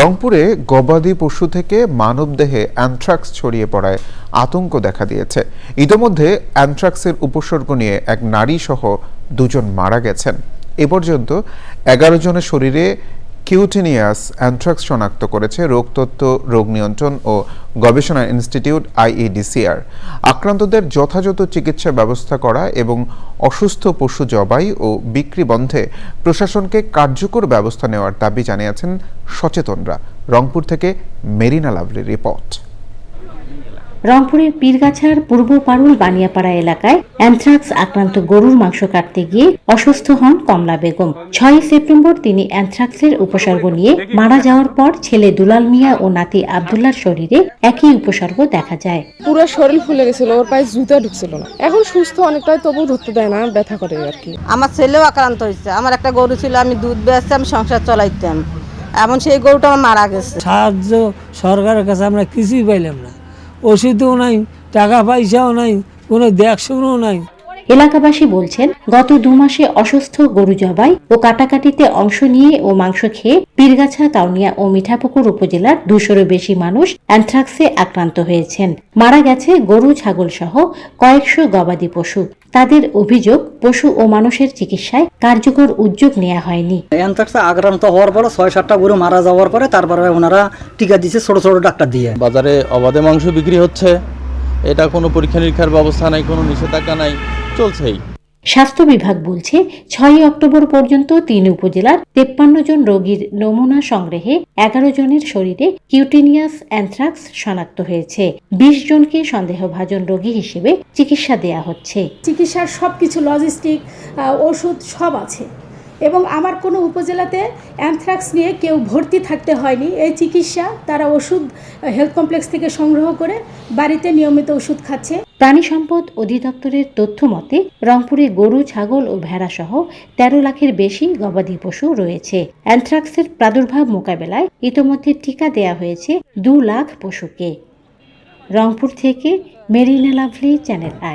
রংপুরে গবাদি পশু থেকে মানবদেহে অ্যানথ্রাক্স ছড়িয়ে পড়ায় আতঙ্ক দেখা দিয়েছে। ইতোমধ্যে অ্যানথ্রাক্সের উপসর্গ নিয়ে এক নারী সহ দুজন মারা গেছেন। এ পর্যন্ত এগারো জনের শরীরে কিউটিনিয়াস অ্যান্থ্রাক্স শনাক্ত করেছে রোগতত্ত্ব রোগ নিয়ন্ত্রণ ও গবেষণা ইনস্টিটিউট আইইডিসিআর। আক্রান্তদের যথাযথ চিকিৎসা ব্যবস্থা করা এবং অসুস্থ পশু জবাই ও বিক্রি বন্ধে প্রশাসনকে কার্যকর ব্যবস্থা নেওয়ার দাবি জানিয়েছেন সচেতনরা। রংপুর থেকে মেরিনা লাভলি রিপোর্ট। রংপুরের পীরগাছার পূর্ব পারুল বানিয়াপাড়া এলাকায় অ্যানথ্রাক্স আক্রান্ত গরুর মাংস কাটতে গিয়ে অসুস্থ হন কমলা বেগম। ছয় সেপ্টেম্বর তিনি অ্যানথ্রাক্সের উপসর্গ নিয়ে মারা যাওয়ার পর ছেলে দুলাল মিয়া ও নাতি আবদুল্লার শরীরে একই উপসর্গ দেখা যায়। পুরো শরীর ফুলে গেছিল ওর পায়ে জুতা ঢুকছিল না। এখন সুস্থ অনেকটাই তবু ধরতে দেয় না ব্যথা করে আর কি। আমার ছেলেও আক্রান্ত হয়েছে। আমার একটা গরু ছিল আমি দুধ বেচতে আমি সংসার চলাইতাম। এমন সেই গরুটা আমার মারা গেছে। সাহায্য সরকারের কাছে আমরা কিছুই পাইলাম না। ওষুধও নাই টাকা পয়সাও নাই কোনো দেখশুনও নাই। এলাকাবাসী বলছেন গত দু মাসে অসুস্থ গরু জবাই ও কাটাকাটিতে অংশ নিয়ে ও মাংস খেয়ে পীরগাছা কাউনিয়া ও মিঠাপুকুর উপজেলার দুশোরও বেশি মানুষ অ্যানথ্রাক্সে আক্রান্ত হয়েছেন। মারা গেছে গরু ছাগল সহ কয়েকশো গবাদি পশু। তাদের অভিযোগ পশু ও মানুষের চিকিৎসায় কার্যকর উদ্যোগ নেওয়া হয়নি। অ্যানথ্রাক্সে আক্রান্ত হওয়ার পরে ছয় সাতটা গরু মারা যাওয়ার পরে তারপরে ওনারা টিকা দিচ্ছে ছোট ছোট ডাক্তার দিয়ে। বাজারে অবাধে মাংস বিক্রি হচ্ছে। এটা কোনো পরীক্ষা নিরীক্ষার ব্যবস্থা নাই কোনো নিষেধাজ্ঞা নাই। চলছেই। স্বাস্থ্য বিভাগ বলছে ছয় অক্টোবর পর্যন্ত তিন উপজেলার তেপ্পান্ন জন রোগীর নমুনা সংগ্রহে এগারো জনের শরীরে কিউটিনিয়াস অ্যান্থ্রাক্স শনাক্ত হয়েছে। বিশ জনকে সন্দেহভাজন রোগী হিসেবে চিকিৎসা দেয়া হচ্ছে। চিকিৎসার সব কিছু লজিস্টিক ওষুধ সব আছে। এবং আমার কোনো উপজেলাতে অ্যানথ্রাক্স নিয়ে কেউ ভর্তি থাকতে হয়নি। এই চিকিৎসা তারা ওষুধ হেলথ কমপ্লেক্স থেকে সংগ্রহ করে বাড়িতে নিয়মিত ওষুধ খাচ্ছে। প্রাণী সম্পদ অধিদপ্তরের তথ্য মতে, রংপুরে গরু, ছাগল ও ভেড়া সহ তেরো লাখের বেশি গবাদি পশু রয়েছে। অ্যানথ্রাক্সের প্রাদুর্ভাব মোকাবেলায় ইতোমধ্যে টিকা দেয়া হয়েছে দু লাখ পশুকে। রংপুর থেকে মেরিনা লাভলি, চ্যানেল আই।